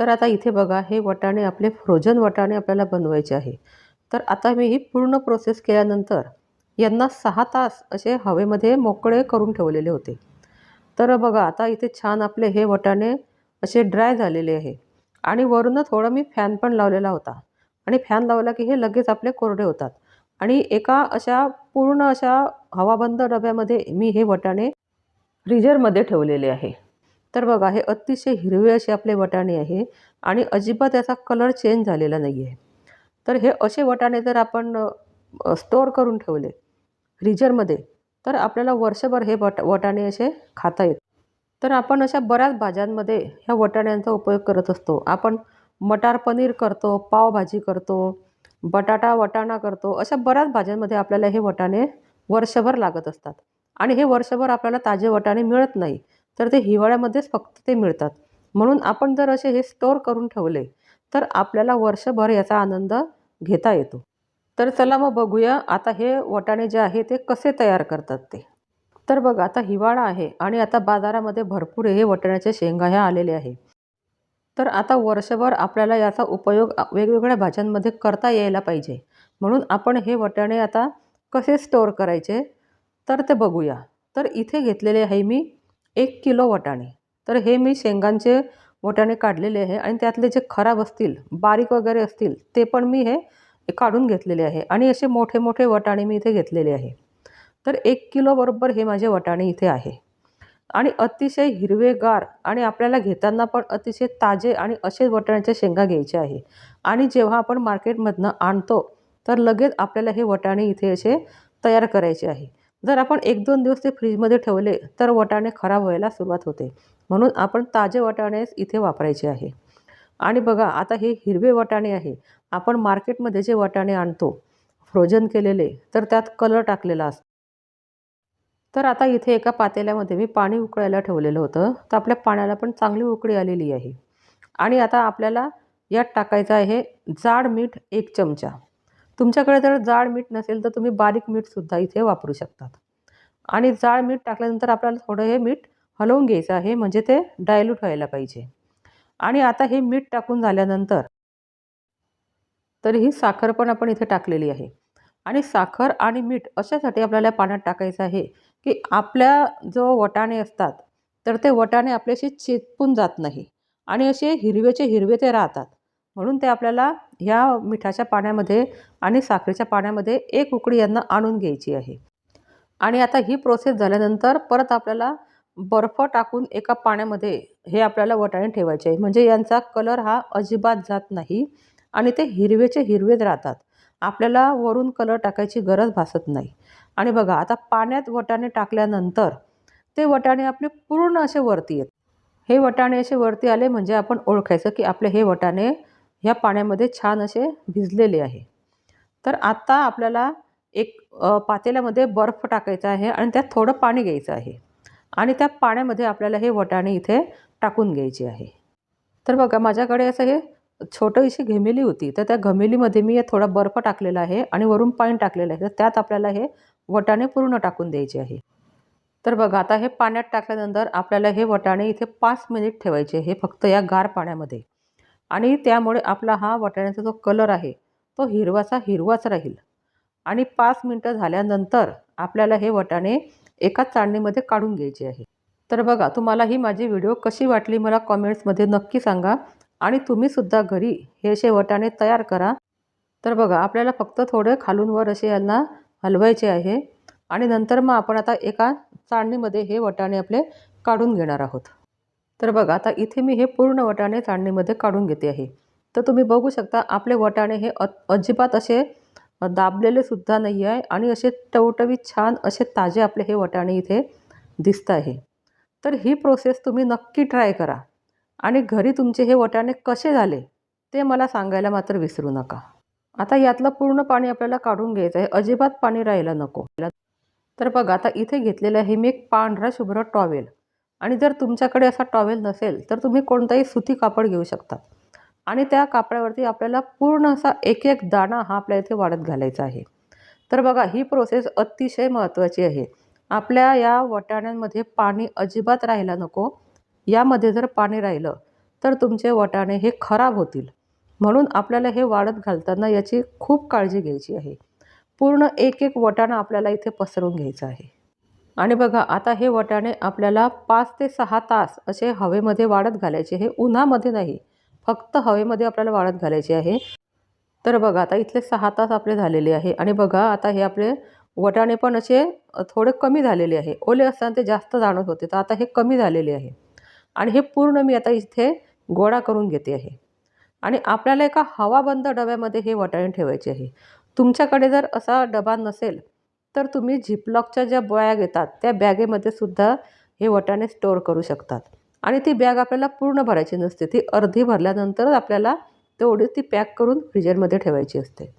तर आता इथे बघा हे वटाणे आपले फ्रोझन वटाणे आपल्याला बनवायचे आहे. तर आता मी ही पूर्ण प्रोसेस केल्यानंतर यांना सहा तास असे हवेमध्ये मोकळे करून ठेवलेले होते. तर बघा आता इथे छान आपले हे वटाणे असे ड्राय झालेले आहे. आणि वरून थोडं मी फॅन पण लावलेला होता. आणि फॅन लावला की हे लगेच आपले कोरडे होतात. आणि एका अशा पूर्ण अशा हवाबंद डब्यामध्ये मी हे वटाणे फ्रीजरमध्ये ठेवलेले आहे. तर बघा हे अतिशय हिरवे असे आपले वटाणे आहे आणि अजिबात याचा कलर चेंज झालेला नाही आहे तर हे असे वटाणे जर आपण स्टोअर करून ठेवले फ्रीजरमध्ये तर आपल्याला वर्षभर हे वट वटाणे असे खाता येत. तर आपण अशा बऱ्याच भाज्यांमध्ये ह्या वटाण्यांचा उपयोग करत असतो. आपण मटार पनीर करतो पावभाजी करतो बटाटा वटाणा करतो अशा बऱ्याच भाज्यांमध्ये आपल्याला हे वटाणे वर्षभर लागत असतात. आणि हे वर्षभर आपल्याला ताजे वटाणे मिळत नाही. तर ते हिवाळ्यामध्येच फक्त ते मिळतात. म्हणून आपण जर असे हे स्टोअर करून ठेवले तर आपल्याला वर्षभर याचा आनंद घेता येतो. तर चला मग बघूया आता हे वटाणे जे आहे ते कसे तयार करतात ते. तर बघा आता हिवाळा आहे आणि आता बाजारामध्ये भरपूर हे वटाण्याच्या शेंगा ह्या आलेल्या आहे. तर आता वर्षभर आपल्याला याचा उपयोग वेगवेगळ्या भाज्यांमध्ये करता यायला पाहिजे. म्हणून आपण हे वटाणे आता कसे स्टोअर करायचे तर ते बघूया. तर इथे घेतलेले आहे मी एक किलो वटाणे. तर हे मी शेंगांचे वटाणे काढलेले आहे आणि त्यातले जे खराब असतील बारीक वगैरे असतील ते पण मी हे काढून घेतलेले आहे आणि असे मोठे मोठे वटाणे मी इथे घेतलेले आहे. तर एक किलो बरोबर हे माझे वटाणे इथे आहे. आणि अतिशय हिरवेगार आणि आपल्याला घेताना पण अतिशय ताजे आणि असे वटाण्याच्या शेंगा घ्यायचे आहे. आणि जेव्हा आपण मार्केटमधनं आणतो तर लगेच आपल्याला हे वटाणे इथे असे तयार करायचे आहे. जर आपण एक दोन दिवस ते फ्रीजमध्ये ठेवले तर वटाणे खराब व्हायला सुरुवात होते. म्हणून आपण ताजे वटाणेच इथे वापरायचे आहे. आणि बघा आता हे हिरवे वटाणे आहे. आपण मार्केटमध्ये जे वटाणे आणतो फ्रोजन केलेले तर त्यात कलर टाकलेला असतो. तर आता इथे एका पातेल्यामध्ये मी पाणी उकळायला ठेवलेलं होतं. तर आपल्या पाण्याला पण चांगली उकळी आलेली आहे. आणि आता आपल्याला यात टाकायचं आहे जाड मीठ एक चमचा. तुमच्याकडे जर जाड मीठ नसेल तर तुम्ही बारीक मीठसुद्धा इथे वापरू शकतात. आणि जाड मीठ टाकल्यानंतर आपल्याला थोडं हे मीठ हलवून घ्यायचं आहे म्हणजे ते डायल्यूट व्हायला पाहिजे. आणि आता हे मीठ टाकून झाल्यानंतर तर ही साखर पण आपण इथे टाकलेली आहे. आणि साखर आणि मीठ अशासाठी आपल्याला पाण्यात टाकायचं आहे की आपल्या जो वटाणे असतात तर ते वटाणे आपल्याशी चेपून जात नाही. आणि असे हिरवेचे हिरवे ते राहतात. म्हणून ते आपल्याला ह्या मिठाच्या पाण्यामध्ये आणि साखरेच्या पाण्यामध्ये एक उकडी यांना आणून घ्यायची आहे. आणि आता ही प्रोसेस झाल्यानंतर परत आपल्याला बर्फ टाकून एका पाण्यामध्ये हे आपल्याला वटाणे ठेवायचे आहे. म्हणजे यांचा कलर हा अजिबात जात नाही आणि ते हिरवेचे हिरवेच राहतात. आपल्याला वरून कलर टाकायची गरज भासत नाही. आणि बघा आता पाण्यात वटाणे टाकल्यानंतर ते वटाणे आपले पूर्ण असे वरती येत हे वटाणे असे वरती आले म्हणजे आपण ओळखायचं की आपले हे वटाणे ह्या पाण्यामध्ये छान असे भिजलेले आहे. तर आत्ता आपल्याला एक पातेल्यामध्ये बर्फ टाकायचा आहे आणि त्यात थोडं पाणी घ्यायचं आहे. आणि त्या पाण्यामध्ये आपल्याला हे वटाणे इथे टाकून घ्यायचे आहे. तर बघा माझ्याकडे असं हे छोटंशी घमेली होती. तर त्या घमेलीमध्ये मी थोडा बर्फ टाकलेला आहे आणि वरून पाणी टाकलेलं आहे. तर त्यात आपल्याला हे वटाणे पूर्ण टाकून द्यायचे आहे. तर बघा आता हे पाण्यात टाकल्यानंतर आपल्याला हे वटाणे इथे पाच मिनिट ठेवायचे हे फक्त या गार पाण्यामध्ये. आणि त्यामुळे आपला हा वाटाण्याचा जो कलर आहे तो हिरवाचा हिरवाच राहील. आणि पाच मिनटं झाल्यानंतर आपल्याला हे वटाणे एका चाळणीमध्ये काढून घ्यायचे आहे. तर बघा तुम्हाला ही माझी व्हिडिओ कशी वाटली मला कॉमेंट्समध्ये नक्की सांगा आणि तुम्हीसुद्धा घरी हे असे वटाणे तयार करा. तर बघा आपल्याला फक्त थोडे खालून वर असे यांना हलवायचे आहे आणि नंतर मग आपण आता एका चाळणीमध्ये हे वटाणे आपले काढून घेणार आहोत. तर बघा आता इथे मी हे पूर्ण वटाणे चाळणीमध्ये काढून घेते आहे. तर तुम्ही बघू शकता आपले वटाणे हे अजिबात असे दाबलेले सुद्धा नाही आहे आणि असे टवटवीत छान असे ताजे आपले हे वटाणे इथे दिसत आहे. तर ही प्रोसेस तुम्ही नक्की ट्राय करा. आणि घरी तुमचे हे वटाणे कसे झाले ते मला सांगायला मात्र विसरू नका. आता यातलं पूर्ण पाणी आपल्याला काढून घ्यायचं आहे. अजिबात पाणी राहायला नको. तर बघा आता इथे घेतलेलं आहे मी एक पांढरा शुभ्र टॉवेल आणि जर तुमच्याकडे असा टॉवेल नसेल तर तुम्ही कोणताही सुती कापड घेऊ शकता. आणि त्या कापडावरती आपल्याला पूर्ण असा एक एक दाणा हा आपल्या इथे वाढत घालायचा आहे. तर बघा ही प्रोसेस अतिशय महत्त्वाची आहे. आपल्या या वटाण्यांमध्ये पाणी अजिबात राहायला नको. यामध्ये जर पाणी राहिलं तर तुमचे वाटाणे हे खराब होतील. म्हणून आपल्याला हे वाढत घालताना याची खूप काळजी घ्यायची आहे. पूर्ण एक एक वाटाणा आपल्याला इथे पसरून घ्यायचा आहे. आणि बघा आता हे वटाणे आपल्याला पाच ते सहा तास असे हवेमध्ये वाढत घालायचे हे उन्हामध्ये नाही फक्त हवेमध्ये आपल्याला वाढत घालायचे आहे. तर बघा आता इथले सहा तास आपले झालेले आहे. आणि बघा आता हे आपले वटाणे पण असे थोडे कमी झालेले आहे. ओले असताना ते जास्त जाणवत होते तर आता हे कमी झालेले आहे. आणि हे पूर्ण मी आता इथे गोळा करून घेते आहे. आणि आपल्याला एका हवाबंद डब्यामध्ये हे वटाणे ठेवायचे आहे. तुमच्याकडे जर असा डबा नसेल तर तुम्ही झिपलॉकच्या ज्या बॅग येतात त्या बॅगेमध्ये सुद्धा हे वटाणे स्टोअर करू शकतात. आणि ती बॅग आपल्याला पूर्ण भरायची नसते ती अर्धी भरल्यानंतरच आपल्याला तेवढी ती पॅक करून फ्रीजरमध्ये ठेवायची असते.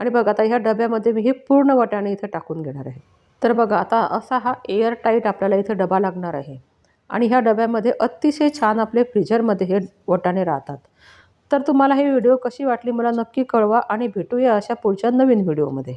आणि बघा आता ह्या डब्यामध्ये मी हे पूर्ण वटाणे इथे टाकून घेणार आहे. तर बघा आता असा हा एअर टाईट आपल्याला इथे डबा लागणार आहे. आणि ह्या डब्यामध्ये अतिशय छान आपले फ्रीजरमध्ये हे वटाणे राहतात. तर तुम्हाला ही व्हिडिओ कशी वाटली मला नक्की कळवा आणि भेटूया अशा पुढच्या नवीन व्हिडिओमध्ये.